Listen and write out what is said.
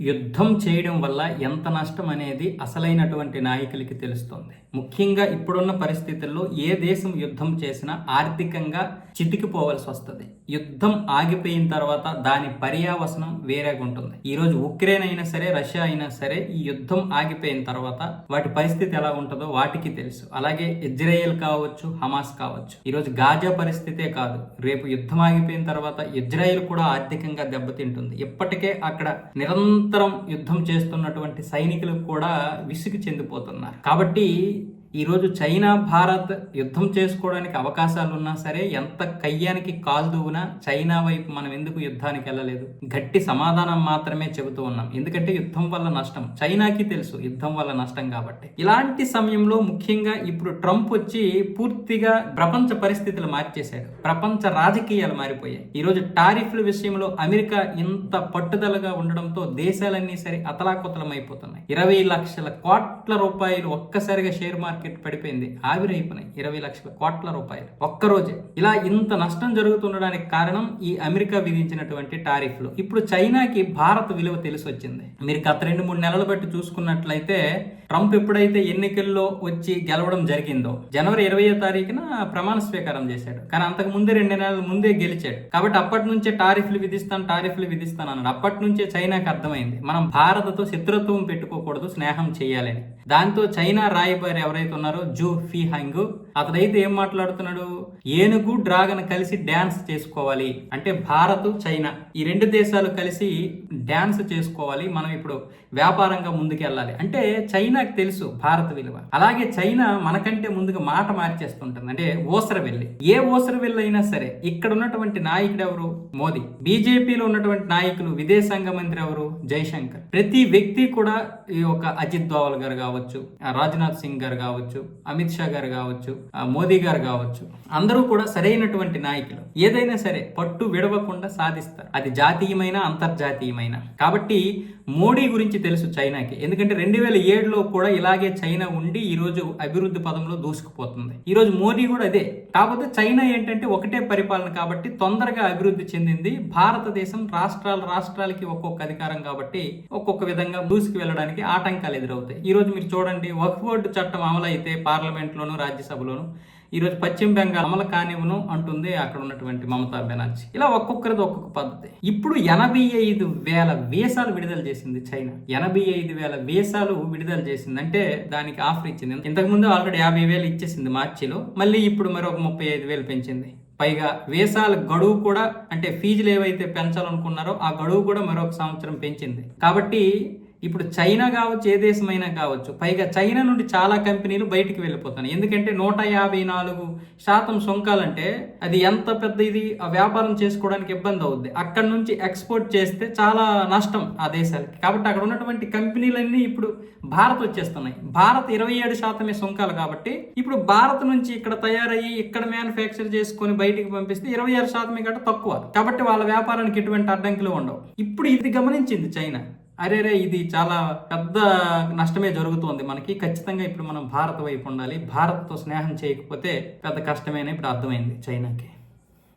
యుద్ధం చేయడం వల్ల ఎంత నష్టం అనేది అసలైనటువంటి నాయకులకి తెలుస్తుంది. ముఖ్యంగా ఇప్పుడున్న పరిస్థితుల్లో ఏ దేశం యుద్ధం చేసినా ఆర్థికంగా చితికిపోవలసి వస్తుంది. యుద్ధం ఆగిపోయిన తర్వాత దాని పర్యావసనం వేరేగా ఉంటుంది. ఈ రోజు ఉక్రెయిన్ అయినా సరే రష్యా అయినా సరే ఈ యుద్ధం ఆగిపోయిన తర్వాత వాటి పరిస్థితి ఎలా ఉంటుందో వాటికి తెలుసు. అలాగే ఇజ్రాయెల్ కావచ్చు హమాస్ కావచ్చు. ఈరోజు గాజా పరిస్థితే కాదు. రేపు యుద్ధం ఆగిపోయిన తర్వాత ఇజ్రాయెల్ కూడా ఆర్థికంగా దెబ్బతింటుంది. ఇప్పటికే అక్కడ నిరంతరం యుద్ధం చేస్తున్నటువంటి సైనికులు కూడా విసుగు చెందిపోతున్నారు. కాబట్టి ఈరోజు చైనా భారత్ యుద్ధం చేసుకోవడానికి అవకాశాలు ఉన్నా సరే ఎంత కయ్యానికి కాల్దువునా చైనా వైపు మనం ఎందుకు యుద్ధానికి వెళ్ళలేదు? గట్టి సమాధానం మాత్రమే చెబుతూ ఉన్నాం. ఎందుకంటే యుద్ధం వల్ల నష్టం. చైనాకి తెలుసు యుద్ధం వల్ల నష్టం కాబట్టి. ఇలాంటి సమయంలో ముఖ్యంగా ఇప్పుడు ట్రంప్ వచ్చి పూర్తిగా ప్రపంచ పరిస్థితులు మార్చేశాడు. ప్రపంచ రాజకీయాలు మారిపోయాయి. ఈరోజు టారిఫ్ల విషయంలో అమెరికా ఇంత పట్టుదలగా ఉండడంతో దేశాలన్నీ సరే అతలాకుతలం అయిపోతున్నాయి ఇరవై లక్షల కోట్ల రూపాయలు ఒక్కసారిగా షేర్ మార్కెట్ పడిపోయింది. ఆవిరైపోయినాయి ఇరవై లక్షల కోట్ల రూపాయలు. ఒక్కరోజే. ఇలా ఇంత నష్టం జరుగుతుండడానికి కారణం ఈ అమెరికా విధించినటువంటి టారిఫ్లు. ఇప్పుడు చైనాకి భారత్ విలువ తెలిసి వచ్చింది మీరు గత రెండు మూడు నెలలు బట్టి చూసుకున్నట్లయితే ట్రంప్ ఎప్పుడైతే ఎన్నికల్లో వచ్చి గెలవడం జరిగిందో జనవరి ఇరవయో తారీఖున ప్రమాణ స్వీకారం చేశాడు. కానీ అంతకు ముందే రెండు నెలల ముందే గెలిచాడు. కాబట్టి అప్పటి నుంచే టారిఫ్లు విధిస్తాను టారిఫ్లు విధిస్తాను అన్నాడు. అప్పటి నుంచే చైనాకి అర్థమైంది. మనం భారత్తో శత్రుత్వం పెట్టుకోకూడదు స్నేహం చేయాలని. దాంతో చైనా రాయబారి ఎవరైతే ఉన్నారో. Zoo fee hung. అతడైతే ఏం మాట్లాడుతున్నాడు? ఏనుగు డ్రాగన్ కలిసి డ్యాన్స్ చేసుకోవాలి. అంటే భారత్ చైనా ఈ రెండు దేశాలు కలిసి డ్యాన్స్ చేసుకోవాలి. మనం ఇప్పుడు వ్యాపారంగా ముందుకు వెళ్ళాలి అంటే చైనాకి తెలుసు భారత్ విలువ. అలాగే చైనా మనకంటే ముందుగా మాట మార్చేస్తుంటుంది. అంటే ఓసర వెళ్ళి ఏ ఓసర వెళ్ళి అయినా సరే ఇక్కడ ఉన్నటువంటి నాయకుడు ఎవరు? మోదీ. బీజేపీలో ఉన్నటువంటి నాయకులు విదేశాంగ మంత్రి ఎవరు? జైశంకర్. ప్రతి వ్యక్తి కూడా ఈ యొక్క అజిత్ దోవల్ గారు కావచ్చు రాజ్నాథ్ సింగ్ గారు కావచ్చు అమిత్ షా గారు కావచ్చు మోదీ గారు కావచ్చు అందరూ కూడా సరైనటువంటి నాయకులు. ఏదైనా సరే పట్టు విడవకుండా సాధిస్తారు. అది జాతీయమైన అంతర్జాతీయమైన. కాబట్టి మోడీ గురించి తెలుసు చైనాకి. ఎందుకంటే రెండు వేల ఏడులో కూడా ఇలాగే చైనా ఉండి ఈ రోజు అభివృద్ధి పదంలో దూసుకుపోతుంది. ఈ రోజు మోడీ కూడా అదే. కాకపోతే చైనా ఏంటంటే ఒకటే పరిపాలన కాబట్టి తొందరగా అభివృద్ధి చెందింది భారతదేశం రాష్ట్రాల రాష్ట్రాలకి ఒక్కొక్క అధికారం కాబట్టి ఒక్కొక్క విధంగా దూసుకు వెళ్ళడానికి ఆటంకాలు ఎదురవుతాయి. ఈ రోజు మీరు చూడండి వక్ఫ్ బోర్డు చట్టం అమలు అయితే పార్లమెంట్లోను రాజ్యసభలోను ఈరోజు పశ్చిమ బెంగాల్ అమలు కానివ్వను అంటుంది అక్కడ ఉన్నటువంటి మమతా బెనర్జీ. ఇలా ఒక్కొక్కరిది ఒక్కొక్క పద్ధతి. ఇప్పుడు ఎనభై ఐదు వేల వీసాలు విడుదల చేసింది చైనా. ఎనభై ఐదు వేల వీసాలు విడుదల చేసింది అంటే దానికి ఆఫర్ ఇచ్చింది. ఇంతకుముందు ఆల్రెడీ యాభై వేలు ఇచ్చేసింది మార్చిలో. మళ్ళీ ఇప్పుడు మరొక ముప్పై ఐదు వేలు పెంచింది. పైగా వేసాల గడువు కూడా అంటే ఫీజులు ఏవైతే పెంచాలనుకున్నారో ఆ గడువు కూడా మరొక సంవత్సరం పెంచింది. కాబట్టి ఇప్పుడు చైనా కావచ్చు ఏ దేశమైనా కావచ్చు పైగా చైనా నుండి చాలా కంపెనీలు బయటికి వెళ్ళిపోతున్నాయి. ఎందుకంటే నూట యాభై నాలుగు శాతం సుంకాలంటే అది ఎంత పెద్ద ఇది? ఆ వ్యాపారం చేసుకోవడానికి ఇబ్బంది అవుద్ది. అక్కడ నుంచి ఎక్స్పోర్ట్ చేస్తే చాలా నష్టం ఆ దేశాలకి. కాబట్టి అక్కడ ఉన్నటువంటి కంపెనీలన్నీ ఇప్పుడు భారత్ వచ్చేస్తున్నాయి. భారత్ ఇరవై ఏడు శాతమే సుంకాలు కాబట్టి ఇప్పుడు భారత్ నుంచి ఇక్కడ తయారయ్యి ఇక్కడ మ్యానుఫ్యాక్చర్ చేసుకొని బయటికి పంపిస్తే ఇరవై ఆరు శాతమే కంటే తక్కువ. కాబట్టి వాళ్ళ వ్యాపారానికి ఎటువంటి అడ్డంకులు ఉండవు. ఇప్పుడు ఇది గమనించింది చైనా. అరే రే ఇది చాలా పెద్ద నష్టమే జరుగుతోంది మనకి. ఖచ్చితంగా ఇప్పుడు మనం భారత్ వైపు ఉండాలి. భారత్తో స్నేహం చేయకపోతే పెద్ద కష్టమేనే ఇప్పుడు అర్థమైంది చైనాకి.